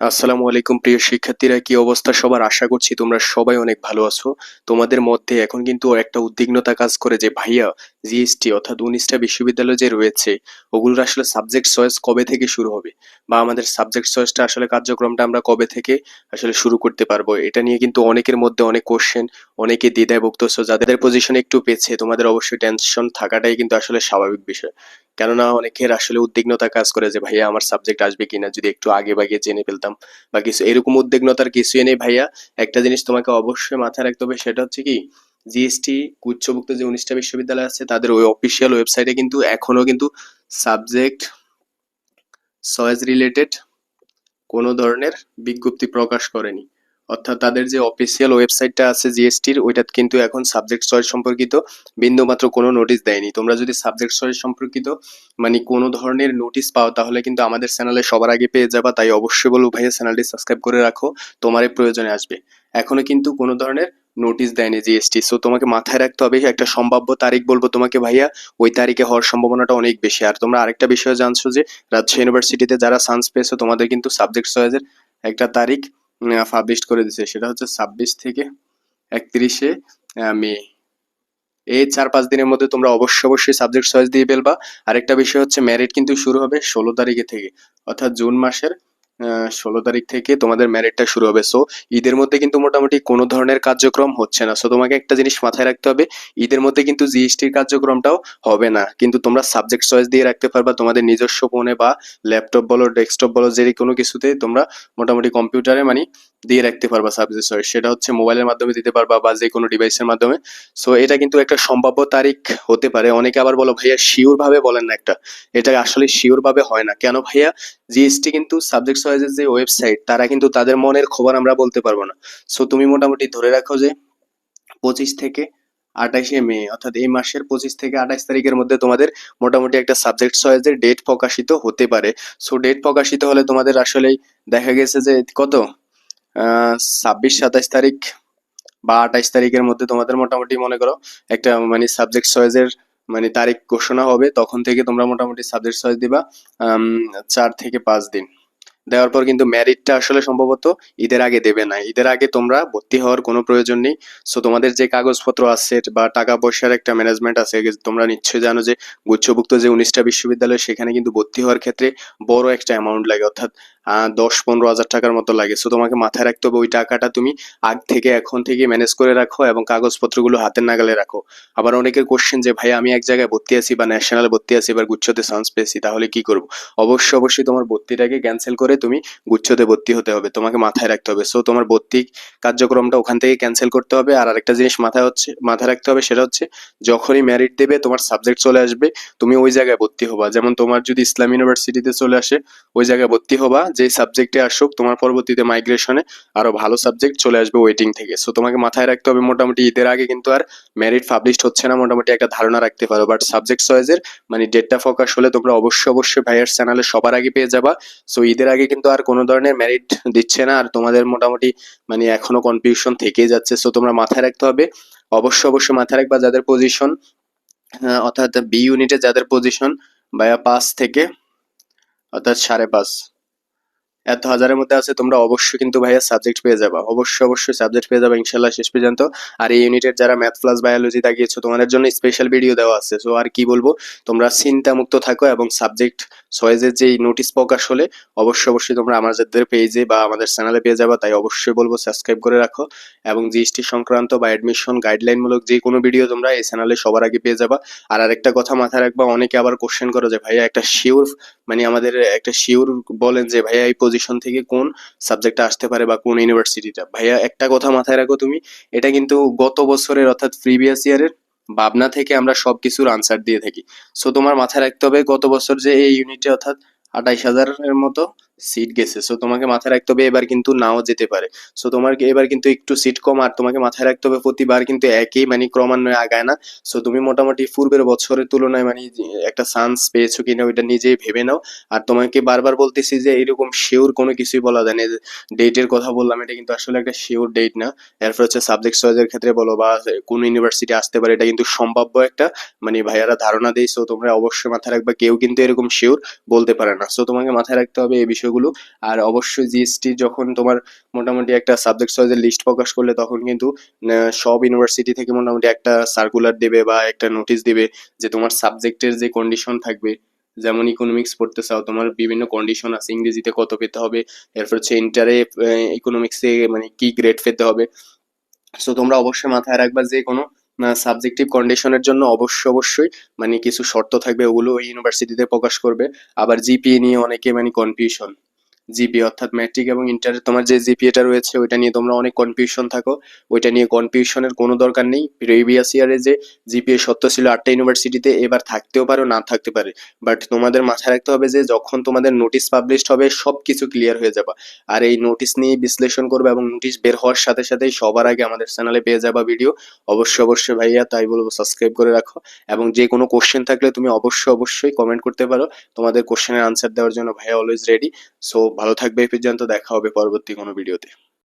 আসসালামু আলাইকুম, প্রিয় শিক্ষার্থীরা, কি অবস্থা সবার? আশা করছি তোমরা সবাই অনেক ভালো আছো। তোমাদের মধ্যে এখন কিন্তু একটা উদ্বিগ্নতা কাজ করে যে ভাইয়া জিএসটি অর্থাৎ উনিশটা বিশ্ববিদ্যালয় যে রয়েছে, ওগুলোর আসলে সাবজেক্ট চয়েস কবে থেকে শুরু হবে? বা আমাদের সাবজেক্ট চয়েসটা আসলে কার্যক্রমটা আমরা কবে থেকে আসলে শুরু করতে পারব? এটা নিয়ে কিন্তু অনেকের মধ্যে অনেক কোশ্চেন অনেকে দ্বিধায় ভুগতেছো যাদের পজিশন একটু পেছে, তোমাদের অবশ্যই টেনশন থাকাটাই কিন্তু আসলে স্বাভাবিক বিষয়। কেননা অনেকের আসলে উদ্বিগ্নতা কাজ করে যে, ভাইয়া, আমার সাবজেক্ট আসবে কিনা? যদি একটু আগে বাগিয়ে জেনে ফেলতাম। বা কিছু এরকম উদ্বিগ্নতার কিছুই নেই, ভাইয়া। একটা জিনিস তোমাকে অবশ্যই মাথায় রাখতে হবে, সেটা হচ্ছে কি জিএসটি উচ্চভুক্ত যে উনিশটা বিশ্ববিদ্যালয় আছে, তাদের ওই অফিসিয়াল ওয়েবসাইটে কিন্তু এখনও কিন্তু সাবজেক্ট সয়েজ রিলেটেড কোনো ধরনের বিজ্ঞপ্তি প্রকাশ করেনি। অর্থাৎ তাদের যে অফিসিয়াল ওয়েবসাইটটা আছে জিএসটির ওইটা কিন্তু এখন সাবজেক্ট চয়েস সম্পর্কিত বিন্দুমাত্র কোনো নোটিশ দেয়নি। তোমরা যদি সাবজেক্ট চয়েস সম্পর্কিত মানে কোনো ধরনের নোটিশ পাও, তাহলে কিন্তু আমাদের চ্যানেলে সবার আগে পেয়ে যাবা। তাই অবশ্যই বলব ভাইয়া চ্যানেলটি সাবস্ক্রাইব করে রাখো, তোমারই প্রয়োজনে আসবে। এখনও কিন্তু কোনো ধরনের নোটিশ দেয়নি জিএসটি সো তোমাকে মাথায় রাখতে হবে, একটা সম্ভাব্য তারিখ বলব তোমাকে ভাইয়া। ওই তারিখে হওয়ার সম্ভাবনাটা অনেক বেশি। আর তোমরা আরেকটা বিষয় জানছো যে, রাজশাহী ইউনিভার্সিটিতে যারা চান্স পেয়েছ, তোমাদের কিন্তু সাবজেক্ট চয়েসের একটা তারিখ পাবলিশ করে দিছে। সেটা হচ্ছে ছাব্বিশ থেকে একত্রিশে মে। এই চার পাঁচ দিনের মধ্যে তোমরা অবশ্যই অবশ্যই সাবজেক্ট চয়েস দিয়ে ফেলবা। আরেকটা বিষয় হচ্ছে ম্যারিট কিন্তু শুরু হবে ষোলো তারিখে থেকে, অর্থাৎ জুন মাসের ষোলো তারিখ থেকে তোমাদের ম্যারিটটা শুরু হবে। সো ঈদের মধ্যে কিন্তু মোটামুটি কোনো ধরনের কার্যক্রম হচ্ছে না। সো তোমাকে একটা জিনিস মাথায় রাখতে হবে, ঈদের মধ্যে কিন্তু জিএসটির কার্যক্রমটাও হবে না। কিন্তু তোমরা সাবজেক্ট চয়েস দিয়ে রাখতে পারবা, তোমাদের নিজস্ব ফোনে বা ল্যাপটপ বলো ডেস্কটপ বলো, যে কোনো কিছুতে তোমরা মোটামুটি কম্পিউটারে মানে দিয়ে রাখতে পারবা সাবজেক্ট চয়েস সেটা হচ্ছে মোবাইলের মাধ্যমে দিতে পারবা বা যে কোনো ডিভাইসের মাধ্যমে। সো এটা কিন্তু একটা সম্ভাব্য তারিখ হতে পারে। অনেকে আবার বলো, ভাইয়া শিওর ভাবে বলেন না একটা। এটা আসলে শিওর ভাবে হয় না। কেন ভাইয়া? জিএসটি কিন্তু সাবজেক্ট চয়েসের যে ওয়েবসাইট তারা কিন্তু তাদের মনের খবর আমরা বলতে পারব না। সো তুমি মোটামুটি ধরে রাখো যে পঁচিশ থেকে আঠাশে মে, অর্থাৎ এই মাসের পঁচিশ থেকে আঠাশ তারিখের মধ্যে তোমাদের মোটামুটি একটা সাবজেক্ট চয়েসের ডেট প্রকাশিত হতে পারে। সো ডেট প্রকাশিত হলে তোমাদের আসলেই দেখা গেছে যে কত? ছাব্বিশ, সাতাশ তারিখ বা আঠাইশ তারিখের মধ্যে তোমাদের মোটামুটি মনে করো একটা মানে সাবজেক্ট চয়েসের মানে তারিখ ঘোষণা হবে। তখন থেকে তোমরা মোটামুটি সাবজেক্ট চয়েস দিবা চার থেকে পাঁচ দিন। দেওয়ার পর কিন্তু ম্যারিটটা আসলে সম্ভবত ঈদের আগে দেবে না। ঈদের আগে তোমরা ভর্তি হওয়ার কোনো প্রয়োজন নেই। সো তোমাদের যে কাগজপত্র আছে বা টাকা পয়সার একটা ম্যানেজমেন্ট আছে তোমরা নিশ্চয়ই জানো যে, গুচ্ছভুক্ত যে উনিশটা বিশ্ববিদ্যালয়, সেখানে কিন্তু ভর্তি হওয়ার ক্ষেত্রে বড় একটা অ্যামাউন্ট লাগে। অর্থাৎ দশ পনেরো হাজার টাকার মতো লাগে। সো তোমাকে মাথায় রাখতে হবে ওই টাকাটা তুমি আগ থেকে, এখন থেকে ম্যানেজ করে রাখো এবং কাগজপত্রগুলো হাতের নাগালে রাখো। আবার অনেকের কোশ্চেন যে, ভাই, আমি এক জায়গায় ভর্তি আছি বা ন্যাশনাল ভর্তি আছি, এবার গুচ্ছতে চান্স পেয়েছি, তাহলে কি করব? অবশ্যই অবশ্যই তোমার ভর্তিটাকে ক্যান্সেল করে তুমি গুচ্ছতে ভর্তি হতে হবে। তোমাকে মাথায় রাখতে হবে। সো তোমার ভর্তি কার্যক্রমটা ওখান থেকে ক্যান্সেল করতে হবে। আর আরেকটা জিনিস মাথায় হচ্ছে, মাথায় রাখতে হবে সেটা হচ্ছে, যখনই ম্যারিট দেবে, তোমার সাবজেক্ট চলে আসবে, তুমি ওই জায়গায় ভর্তি হবা। যেমন তোমার যদি ইসলাম ইউনিভার্সিটিতে চলে আসে, ওই জায়গায় ভর্তি হবা। যে সাবজেক্টে আসুক, তোমার পরবর্তীতে মাইগ্রেশনে আরও ভালো সাবজেক্ট চলে আসবে ওয়েটিং থেকে। সো তোমাকে মাথায় রাখতে হবে, মোটামুটি ঈদের আগে কিন্তু আর মেরিট পাবলিশ হচ্ছে না, মোটামুটি একটা ধারণা রাখতে পারো। বাট সাবজেক্ট চয়েসের মানে ডেটটা ফোকাস হলে তোমরা অবশ্যই অবশ্যই ভাইয়ার চ্যানেলে সবার আগে পেয়ে যাবা। সো ঈদের আগে কিন্তু আর কোনো ধরনের মেরিট দিচ্ছে না, আর তোমাদের মোটামুটি মানে এখনও কনফিউশন থেকেই যাচ্ছে। সো তোমরা মাথায় রাখতে হবে, অবশ্যই অবশ্যই মাথায় রাখবা যাদের পজিশন অর্থাৎ বি ইউনিটে যাদের পজিশন ভাইয়া পাঁচ থেকে, অর্থাৎ সাড়ে পাঁচ। এত হাজারের মধ্যে আছে, তোমরা অবশ্যই কিন্তু ভাইয়া সাবজেক্ট পেয়ে যাবা। অবশ্যই অবশ্যই সাবজেক্ট পেয়ে যাবে ইনশাল্লাহ শেষ পর্যন্ত। আর এই ইউনিটের যারা ম্যাথ প্লাস বায়োলজি তাকিয়েছো, তোমাদের জন্য স্পেশাল ভিডিও দেওয়া আছে। সো আর কি বলব, তোমরা চিন্তা মুক্ত থাকো এবং সাবজেক্ট চয়েসের যে নোটিশ প্রকাশ হলে, অবশ্যই অবশ্যই তোমরা আমাদের পেজে বা আমাদের চ্যানেলে পেয়ে যাবা। তাই অবশ্যই বলব সাবস্ক্রাইব করে রাখো। এবং জিএসটি সংক্রান্ত বা অ্যাডমিশন গাইডলাইনমূলক যে কোনো ভিডিও তোমরা এই চ্যানেলে সবার আগে পেয়ে যাবা। আর আরেকটা কথা মাথায় রাখবা, অনেকে আবার কোশ্চেন করো যে, ভাইয়া, একটা শিওর মানে আমাদের একটা শিওর বলেন যে, ভাইয়া, এই পজিশন থেকে কোন সাবজেক্টটা আসতে পারে বা কোন ইউনিভার্সিটিটা ভাইয়া, একটা কথা মাথায় রাখো তুমি, এটা কিন্তু গত বছরের অর্থাৎ প্রিভিয়াস ইয়ারের ভাবনা থেকে আমরা সব কিছুর আনসার দিয়ে থাকি। সো তোমার মাথায় রাখতে হবে গত বছর যে এই ইউনিটে অর্থাৎ আঠাইশ হাজারের মতো সিট গেছে। সো তোমাকে মাথায় রাখতে হবে, এবার কিন্তু নাও যেতে পারে। সো তোমার এবার কিন্তু একটু সিট কম, আর তোমাকে মাথায় রাখতে হবে, প্রতিবার কিন্তু একই মানে ক্রমান্বয়ে আগায় না। সো তুমি মোটামুটি পূর্বের বছরের তুলনায় মানে একটা চান্স পেয়েছ কিনা, ওইটা নিজেই ভেবে নাও। আর তোমাকে বারবার বলতেছি যে, এরকম শিওর কোনো কিছুই বলা যায় না। ডেটের কথা বললাম, এটা কিন্তু আসলে একটা শিওর ডেট না। এরপর হচ্ছে সাবজেক্ট চয়েসের ক্ষেত্রে বলো বা কোন ইউনিভার্সিটি আসতে পারে, এটা কিন্তু সম্ভাব্য একটা মানে ভাইয়ারা ধারণা দেয়। সো তোমরা অবশ্যই মাথায় রাখবা, কেউ কিন্তু এরকম শিওর বলতে পারে না। সো তোমাকে মাথায় রাখতে হবে, এই বিষয়ে বিষয়গুলো। আর অবশ্যই জিএসটি যখন তোমার মোটামুটি একটা সাবজেক্ট ওয়াইজের লিস্ট প্রকাশ করলে তখন কিন্তু সব ইউনিভার্সিটি থেকে মোটামুটি একটা সার্কুলার দেবে বা একটা নোটিশ দিবে যে তোমার সাবজেক্টের যে কন্ডিশন থাকবে। যেমন ইকোনমিক্স পড়তে চাও, তোমার বিভিন্ন কন্ডিশন আছে, ইংরেজিতে কত পেতে হবে, এরপর হচ্ছে ইন্টারে ইকোনমিক্সে মানে কি গ্রেড পেতে হবে। সো তোমরা অবশ্যই মাথায় রাখবা যে কোনো সাবজেক্টিভ কন্ডিশনের জন্য অবশ্য অবশ্যই মানে কিছু শর্ত থাকবে, ওগুলো ওই ইউনিভার্সিটিতে প্রকাশ করবে। আবার জিপিএ নিয়ে অনেকে মানে কনফিউশন জিপিএ অর্থাৎ ম্যাট্রিক এবং ইন্টারে তোমার যে জিপিএটা রয়েছে, ওইটা নিয়ে তোমরা অনেক কনফিউশন থাকো। ওইটা নিয়ে কনফিউশনের কোনো দরকার নেই। প্রিভিয়াস ইয়ারে যে জিপিএ সত্য ছিল আটটা ইউনিভার্সিটিতে এবার থাকতেও পারো, না থাকতে পারে। বাট তোমাদের মাথায় রাখতে হবে যে, যখন তোমাদের নোটিশ পাবলিশড হবে সব কিছু ক্লিয়ার হয়ে যাবে। আর এই নোটিশ নিয়ে বিশ্লেষণ করবে এবং নোটিশ বের হওয়ার সাথে সাথেই সবার আগে আমাদের চ্যানেলে পেয়ে যাবা ভিডিও অবশ্যই অবশ্যই ভাইয়া, তাই বলব সাবস্ক্রাইব করে রাখো। এবং যে কোনো কোশ্চেন থাকলে তুমি অবশ্যই অবশ্যই কমেন্ট করতে পারো। তোমাদের কোশ্চেনের আনসার দেওয়ার জন্য ভাইয়া অলওয়েজ রেডি সো ভালো থাকবে এই পর্যন্ত দেখা হবে পরবর্তী কোনো ভিডিওতে